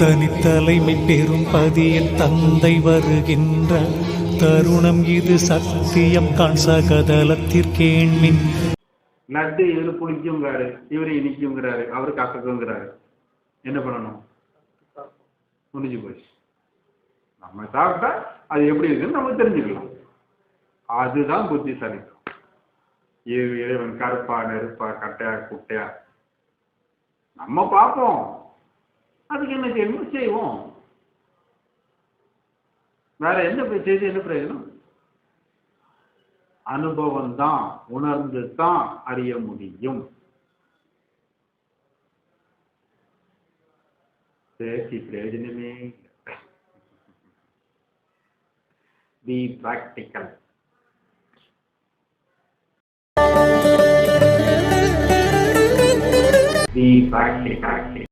தனித்தலைமை பெரும் பதியில் தந்தை வருகின்ற தருணம் இது சத்தியம் காண் சகதலத்திற்கேண்மின். நட்டு இவரு புளிக்குங்கிறாரு இவரு இனிக்குங்கிறாரு அவரு கசக்குங்கிறாரு என்ன பண்ணணும்? முடிஞ்சு போச்சு. நம்ம சாப்பிட்டா அது எப்படி இருக்குன்னு நம்ம தெரிஞ்சுக்கலாம். அதுதான் புத்திசாலித்தம் இறைவன் கருப்பா நெருப்பா கட்டையா குட்டையா நம்ம பார்ப்போம். அதுக்கு என்ன செய்யணுமோ? செய்வோம். வேற என்ன பே- செய்து என்ன பிரயோஜனம்? அனுபவம் தான் உணர்ந்து தான் அறிய முடியும். பேசி பிரயோஜனமே பி பிராக்டிக்கல் பி பிராக்டிக்கல்